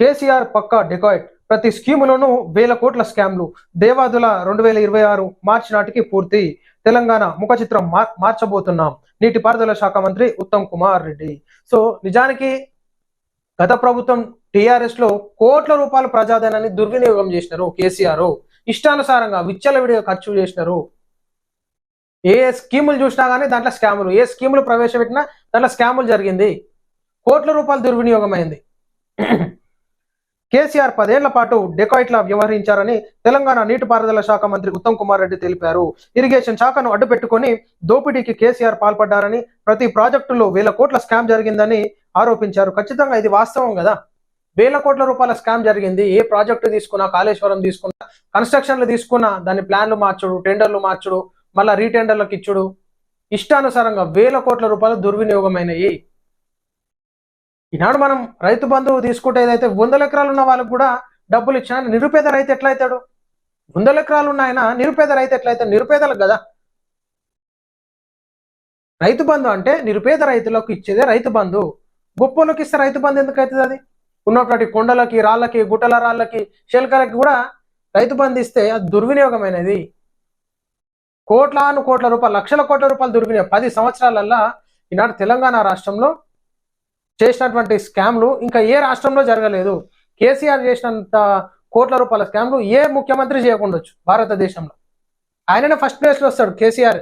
కేసీఆర్ పక్కా dacoit ప్రతి స్కీములోనూ వేల కోట్ల స్కామ్లు. దేవాదుల రెండు వేల ఇరవై ఆరు మార్చి నాటికి పూర్తి. తెలంగాణ ముఖ చిత్రం మార్చబోతున్నాం. నీటిపారుదల శాఖ మంత్రి ఉత్తమ్ కుమార్ రెడ్డి. సో నిజానికి గత ప్రభుత్వం టిఆర్ఎస్లో కోట్ల రూపాయల ప్రజాధనాన్ని దుర్వినియోగం చేసినారు కేసీఆర్. ఇష్టానుసారంగా విచ్చలవిడిగా ఖర్చు చేసినారు. ఏ స్కీములు చూసినా కానీ దాంట్లో స్కాములు. ఏ స్కీములు ప్రవేశపెట్టినా దాంట్లో స్కాములు జరిగింది. కోట్ల రూపాయలు దుర్వినియోగం అయింది కేసీఆర్ పదేళ్ళ పాటు డెకాయిట్లా వ్యవహరించారని తెలంగాణ నీటిపారుదల శాఖ మంత్రి ఉత్తమ్ కుమార్ రెడ్డి తెలిపారు. ఇరిగేషన్ శాఖను అడ్డుపెట్టుకుని దోపిడీకి కేసీఆర్ పాల్పడ్డారని ప్రతి ప్రాజెక్టులో వేల కోట్ల స్కామ్ జరిగిందని ఆరోపించారు. ఖచ్చితంగా ఇది వాస్తవం కదా? వేల కోట్ల రూపాయల స్కామ్ జరిగింది. ఏ ప్రాజెక్టు తీసుకున్నా కాళేశ్వరం తీసుకున్నా కన్స్ట్రక్షన్లు తీసుకున్నా దాని ప్లాన్లు మార్చుడు టెండర్లు మార్చుడు మళ్ళీ రీటెండర్లకు ఇచ్చుడు. ఇష్టానుసారంగా వేల కోట్ల రూపాయలు దుర్వినియోగమైనవి ఈనాడు మనం రైతు బంధువు తీసుకుంటే ఏదైతే వందల ఎకరాలు ఉన్న వాళ్ళకు కూడా డబ్బులు ఇచ్చినా నిరుపేద రైతు ఎట్లయితాడు? వందల ఎకరాలు ఉన్న ఆయన నిరుపేద రైతు ఎట్లయితాడు నిరుపేదలకు కదా? రైతు బంధు అంటే నిరుపేద రైతులకు ఇచ్చేదే రైతు బంధు. గొప్పలకు ఇస్తే రైతు బంధు ఎందుకు అవుతుంది అది? ఉన్నటువంటి కొండలకి రాళ్ళకి గుట్టల రాళ్ళకి శిల్కలకి కూడా రైతు బంధు ఇస్తే అది దుర్వినియోగమైనది. కోట్లాను కోట్ల రూపాయలు లక్షల కోట్ల రూపాయలు దుర్వినియోగం. పది సంవత్సరాలల్లా ఈనాడు తెలంగాణ రాష్ట్రంలో చేసినటువంటి స్కామ్లు ఇంకా ఏ రాష్ట్రంలో జరగలేదు. కేసీఆర్ చేసినంత కోట్ల రూపాయల స్కామ్లు ఏ ముఖ్యమంత్రి చేయకుండొచ్చు భారతదేశంలో. ఆయననే ఫస్ట్ ప్లేస్లో వస్తాడు కేసీఆర్.